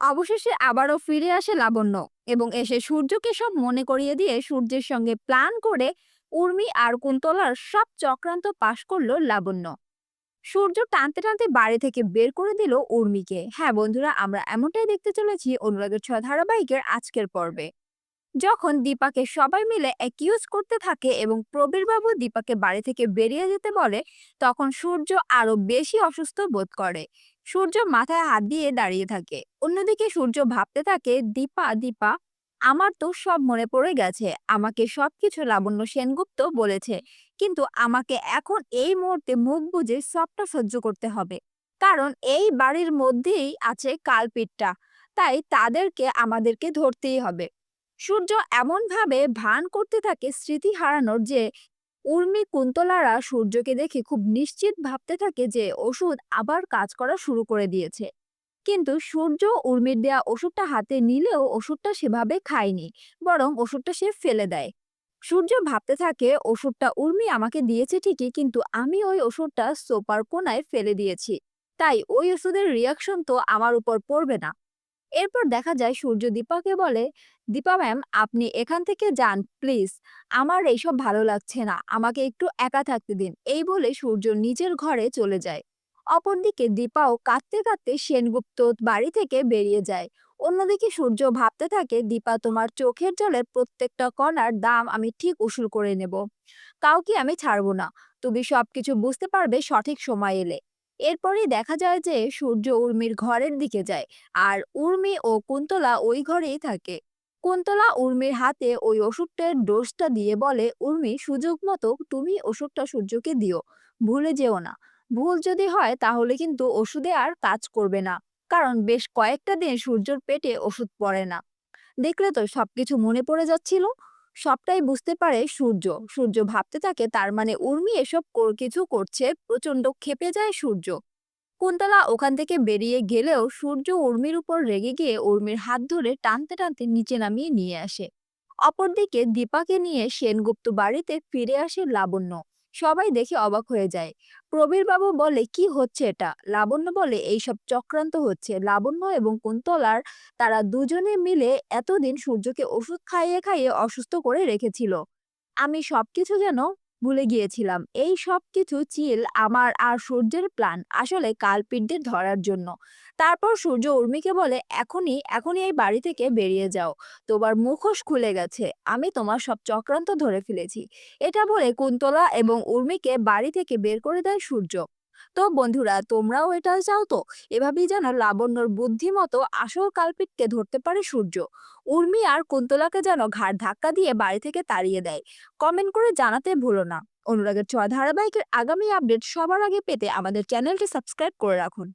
অবশেষে আবারও ফিরে আসে লাবণ্য এবং এসে সূর্যকে সব মনে করিয়ে দিয়ে সূর্যের সঙ্গে প্ল্যান করে উর্মি আর কুন্তলার সব চক্রান্ত পাশ করল লাবণ্য। সূর্য টানতে টানতে বাড়ি থেকে বের করে দিল উর্মিকে। হ্যাঁ বন্ধুরা, আমরা এমনটাই দেখতে চলেছি অনুরাগের ছয় ধারাবাহিকের আজকের পর্বে। যখন দীপাকে সবাই মিলে অ্যাকিউজ করতে থাকে এবং প্রবীরবাবু দীপাকে বাড়ি থেকে বেরিয়ে যেতে বলে, তখন সূর্য আরও বেশি অসুস্থ বোধ করে। সূর্য মাথায় হাত দিয়ে দাঁড়িয়ে থাকে। অন্যদিকে সূর্য ভাবতে থাকে, দীপা দীপা, আমার তো সব মনে পড়ে গেছে। আমাকে সবকিছু লাবণ্য সেনগুপ্ত বলেছে। কিন্তু আমাকে এখন এই মুহূর্তে মুখ বুজে সবটা সহ্য করতে হবে। কারণ এই বাড়ির মধ্যেই আছে কালপিটটা। তাই তাদেরকে, আমাদেরকে ধরতেই হবে। সূর্য এমনভাবে ভান করতে থাকে স্মৃতি হারানোর যে উর্মি কুন্তলারা সূর্যকে দেখে খুব নিশ্চিত ভাবতে থাকে যে ওষুধ আবার কাজ করা শুরু করে দিয়েছে। কিন্তু সূর্য উর্মির দেয়া ওষুধটা হাতে নিলেও ওষুধটা সেভাবে খায়নি, বরং ওষুধটা সে ফেলে দেয়। সূর্য ভাবতে থাকে, ওষুধটা উর্মি আমাকে দিয়েছে ঠিকই, কিন্তু আমি ওই ওষুধটা সোপার কোনায় ফেলে দিয়েছি। তাই ওই ওষুধের রিয়াকশন তো আমার উপর পড়বে না। এরপর দেখা যায় সূর্য দীপাকে বলে, দীপা ম্যাম, আপনি এখান থেকে যান, প্লিজ। আমার এইসব ভালো লাগছে না। আমাকে একটু একা থাকতে দিন। এই বলে সূর্য নিজের ঘরে চলে যায়। অপরদিকে দীপাও কাঁদতে কাঁদতে সেনগুপ্ত বাড়ি থেকে বেরিয়ে যায়। অন্যদিকে সূর্য ভাবতে থাকে, দীপা, তোমার চোখের জলের প্রত্যেকটা কণার দাম আমি ঠিক উসুল করে নেব। কাউকে আমি ছাড়বো না। তুমি সবকিছু বুঝতে পারবে সঠিক সময় এলে। এরপরই দেখা যায় যে, সূর্য উর্মির ঘরের দিকে যায় আর উর্মি ও কুন্তলা ওই ঘরেই থাকে। কুন্তলা উর্মির হাতে ওই ওষুধটার ডোজটা দিয়ে বলে, উর্মি, সুযোগ মতো তুমি ওষুধটা সূর্যকে দিও, ভুলে যেও না। ভুল যদি হয় তাহলে কিন্তু ওষুধে আর কাজ করবে না, কারণ বেশ কয়েকটা দিন সূর্যর পেটে ওষুধ পড়ে না। দেখলে তো সবকিছু মনে পড়ে যাচ্ছিল। সবটাই বুঝতে পারে সূর্য। সূর্য ভাবতে থাকে তার মানে উর্মি এসব কিছু করছে প্রচণ্ড ক্ষেপে যায় সূর্য। কুন্তলা ওখান থেকে বেরিয়ে গেলেও সূর্য উর্মির উপর রেগে গিয়ে উর্মির হাত ধরে টানতে টানতে নিচে নামিয়ে নিয়ে আসে। অপরদিকে দীপাকে নিয়ে সেনগুপ্ত বাড়িতে ফিরে আসে লাবণ্য। সবাই দেখে অবাক হয়ে যায়। প্রবীর বাবু বলে, কি হচ্ছে এটা? লাবণ্য বলে, এইসব চক্রান্ত হচ্ছে। লাবণ্য এবং কুন্তলার তারা দুজনে মিলে এতদিন সূর্যকে ওষুধ খাইয়ে খাইয়ে অসুস্থ করে রেখেছিল। আমি সবকিছু যেন ভুলে গিয়েছিলাম। এই সব কিছু চিল আমার আর সূর্যের প্ল্যান আসলে কালপিটদের ধরার জন্য। তারপর সূর্য উর্মিকে বলে, এখনই এখনই এই বাড়ি থেকে বেরিয়ে যাও। তোমার মুখোশ খুলে গেছে। আমি তোমার সব চক্রান্ত ধরে ফেলেছি। এটা বলে কুন্তলা এবং উর্মিকে বাড়ি থেকে বের করে দেয় সূর্য। তো বন্ধুরা, তোমরাও এটা চাও তো? এভাবেই যেন লাবণ্যর বুদ্ধিমতো আসল কালপিটকে ধরতে পারে সূর্য। উর্মি আর কুন্তলাকে যেন ঘাড় ধাক্কা দিয়ে বাড়ি থেকে তাড়িয়ে দেয়। কমেন্ট করে জানাতে ভুলো না। অনুরাগের ছোঁয়া ধারাবাহিকের আগামী আপডেট সবার আগে পেতে আমাদের চ্যানেলটি সাবস্ক্রাইব করে রাখুন।